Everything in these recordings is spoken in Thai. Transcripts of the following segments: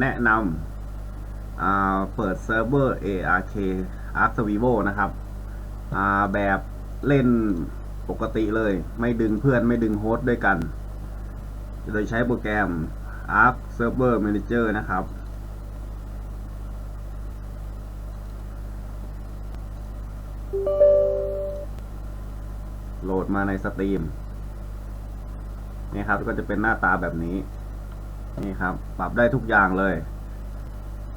แนะนำเปิดเซิร์ฟเวอร์ ARK Arc Vivo นะครับแบบเล่นปกติเลย ไม่ดึงเพื่อนไม่ดึงโฮสต์ด้วยกัน โดยใช้โปรแกรม Arc Server Manager นะครับ โหลดมาในสตรีมนี่ครับก็จะเป็นหน้าตาแบบนี้ นี่ครับ ปรับได้ทุกอย่างเลย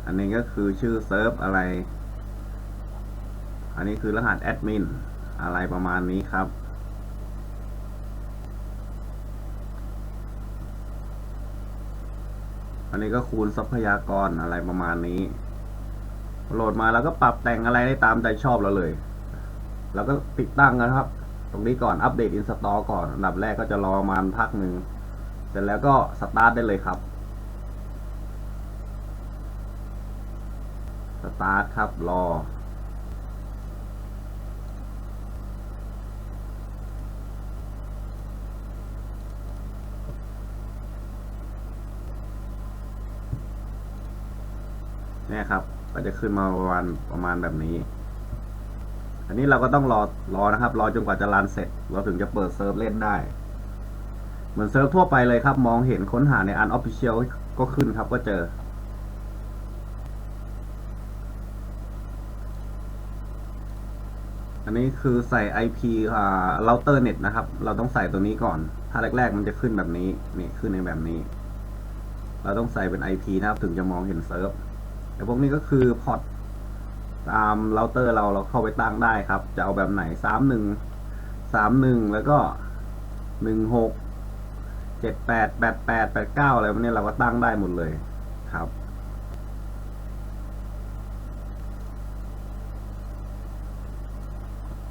อันนี้ก็คือชื่อเซิร์ฟอะไร อันนี้คือรหัสแอดมินอะไรประมาณนี้ครับอันนี้ก็คูณทรัพยากรอะไรประมาณนี้ โหลดมาแล้วก็ปรับแต่งอะไรได้ตามใจชอบเราเลย แล้วก็ติดตั้งนะครับ ตรงนี้ก่อนอัปเดตอินสตอลก่อน อันดับแรกก็จะรอประมาณพักหนึ่ง เสร็จแล้วก็สตาร์ทได้เลยครับ สตาร์ทครับ รอ เนี่ยครับ ก็จะขึ้นมาประมาณประมาณแบบนี้ อันนี้เราก็ต้องรอรอนะครับ รอจนกว่าจะรันเสร็จ เราถึงจะเปิดเซิร์ฟเล่นได้ เหมือนเซิร์ฟทั่วไปเลยครับ มองเห็นค้นหาในอันออฟฟิเชียลก็ขึ้นครับก็เจอ อันนี้คือใส่ IP อ่าเราเตอร์เน็ตนะครับ เราต้องใส่ตัวนี้ก่อน ถ้าแรก ๆ มันจะขึ้นแบบนี้ นี่ขึ้นในแบบนี้ เราต้องใส่เป็น IP นะครับ ถึงจะมองเห็นเซิร์ฟแต่พวกนี้ก็คือพอร์ตตามเราเตอร์เราเราเข้าไปตั้งได้ครับ จะเอาแบบไหนสามหนึ่งสามหนึ่งแล้วก็หนึ่งหก เจ็ดแปดแปดแปดแปดเก้าอะไรพวกนี้เราก็ตั้งได้หมดเลยครับ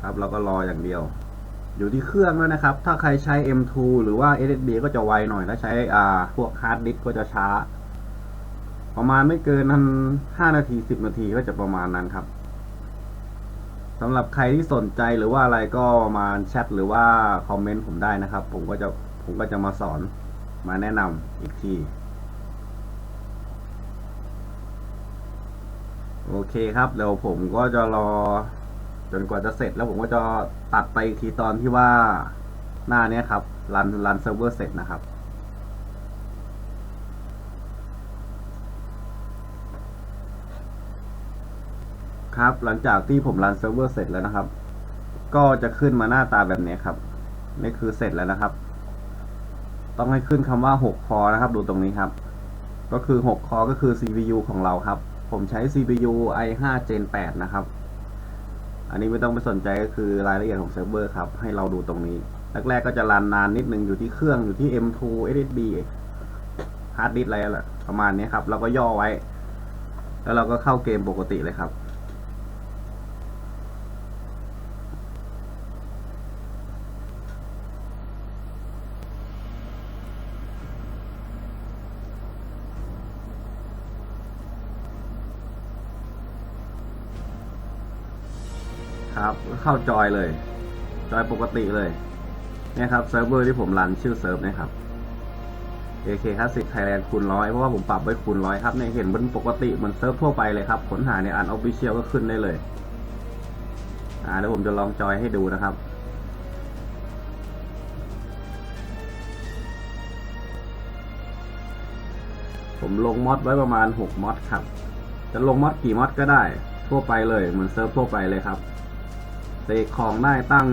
ครับเราก็รออย่างเดียว อยู่ที่เครื่องด้วยนะครับ ถ้าใครใช้ M2 หรือว่า SSD ก็จะไวหน่อยถ้าใช้อ่าพวกฮาร์ดดิสก์ก็จะช้า ประมาณไม่เกินทันห้านาทีสิบนาทีก็จะประมาณนั้นครับสำหรับใครที่สนใจหรือว่าอะไรก็มาแชทหรือว่าคอมเมนต์ผมได้นะครับ ผมก็จะ ผมก็จะมาสอนมาแนะนำอีกที โอเคครับเดี๋ยวผมก็จะรอจนกว่าจะเสร็จแล้วผมก็จะตัดไปอีกทีตอนที่ว่าหน้านี้ครับรันรันเซิร์ฟเวอร์เสร็จนะครับ ครับหลังจากที่ผมรันเซิร์ฟเวอร์เสร็จแล้วนะครับ ก็จะขึ้นมาหน้าตาแบบนี้ครับ นี่คือเสร็จแล้วนะครับ ต้องให้ขึ้นคำว่า 6 คอนะครับ ดูตรงนี้ครับ ก็คือ 6 คอก็คือ CPU ของเราครับ ผมใช้ CPU i5 Gen 8 นะครับ อันนี้ไม่ต้องไปสนใจก็คือรายละเอียดของเซิร์ฟเวอร์ครับ ให้เราดูตรงนี้ แรกๆก็จะรันนานนิดนึงอยู่ที่เครื่องอยู่ที่ M2 SSD ฮาร์ดดิสอะไรประมาณนี้ครับ เราก็ย่อไว้ แล้วเราก็เข้าเกมปกติเลยครับ ครับเข้าจอยเลย จอยปกติเลยเนี่ยครับเซิร์ฟเวอร์ที่ผมรันชื่อเซิร์ฟนะครับ AK Classic Thailand คูณร้อยเพราะว่าผมปรับไว้คูณร้อยครับเนี่ยเห็นมันปกติเหมือนเซิร์ฟทั่วไปเลยครับค้นหาในอันออฟฟิเชียลก็ขึ้นได้เลย อ่าเดี๋ยวผมจะลองจอยให้ดูนะครับผมลงมอดไว้ประมาณ 6มอดครับ จะลงมอดกี่มอดก็ได้ ทั่วไปเลย เหมือนเซิร์ฟทั่วไปเลยครับ เสกของได้ตั้ง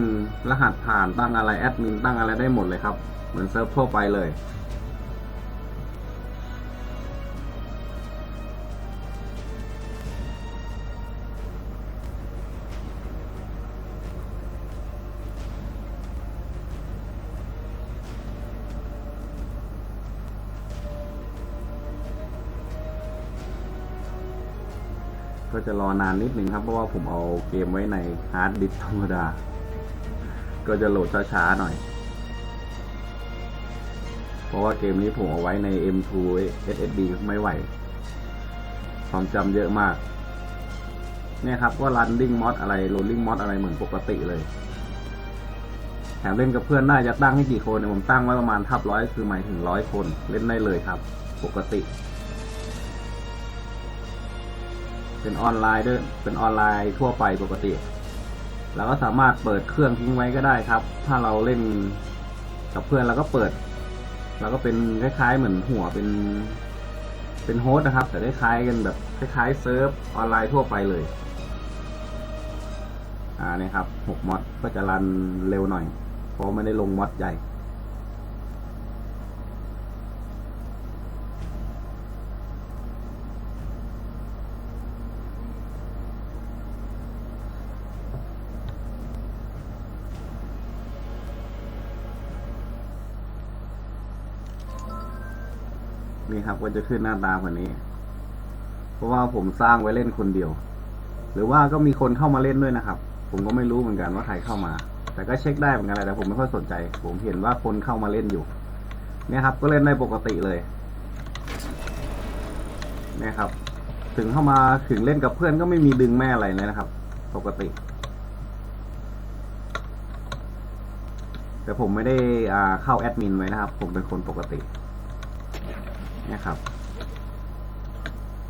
รหัสผ่านตั้งอะไรแอดมินตั้งอะไรได้หมดเลยครับ เหมือนเซิร์ฟทั่วไปเลย ก็จะรอนานนิดนึงครับ เพราะว่าผมเอาเกมไว้ในฮาร์ดดิสก์ธรรมดา ก็จะโหลดช้าๆหน่อย เพราะว่าเกมนี้ผมเอาไว้ใน M2 SSD ไม่ไหว ความจำเยอะมาก เนี่ยครับก็ running mod อะไร rolling mod อะไรเหมือนปกติเลยแถมเล่นกับเพื่อนได้จะตั้งให้กี่คนผมตั้งไว้ประมาณทับร้อยคือหมายถึงร้อยคนเล่นได้เลยครับ ปกติ เป็นออนไลน์ด้วยเป็นออนไลน์ทั่วไปปกติเราก็สามารถเปิดเครื่องทิ้งไว้ก็ได้ครับ ถ้าเราเล่นกับเพื่อนเราก็เปิดเราก็เป็นคล้ายๆ เหมือนหัวเป็น เป็นโฮสต์นะครับ แต่คล้ายๆกันแบบคล้ายๆเซิร์ฟออนไลน์ทั่วไปเลย อ่าเนี่ยครับ6มอดก็จะรันเร็วหน่อยเพราะไม่ได้ลงมอดใหญ่ นี่ครับก็จะขึ้นหน้าตาแบบนี้ เพราะว่าผมสร้างไว้เล่นคนเดียว หรือว่าก็มีคนเข้ามาเล่นด้วยนะครับ ผมก็ไม่รู้เหมือนกันว่าใครเข้ามา แต่ก็เช็คได้เหมือนกันแหละแต่ผมไม่ค่อยสนใจ ผมเห็นว่าคนเข้ามาเล่นอยู่ เนี่ยครับ ก็เล่นได้ปกติเลย เนี่ยครับ ถึงเข้ามาถึงเล่นกับเพื่อนก็ไม่มีดึงแม่อะไรเลยนะครับ ปกติแต่ผมไม่ได้เข้าแอดมินไว้นะครับ ผมเป็นคนปกติ นี่ยครับ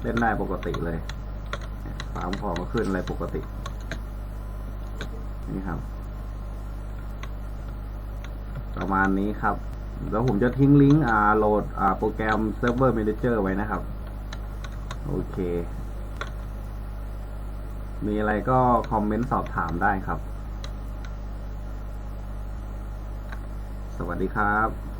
เล่นได้ปกติเลยฟาร์มของก็ขึ้นอะไรปกติ นี่ครับ ประมาณนี้ครับ แล้วผมจะทิ้งลิงก์อ่าโหลดอ่าโปรแกรม Server Manager ไว้นะครับ โอเค มีอะไรก็คอมเมนต์สอบถามได้ครับ สวัสดีครับ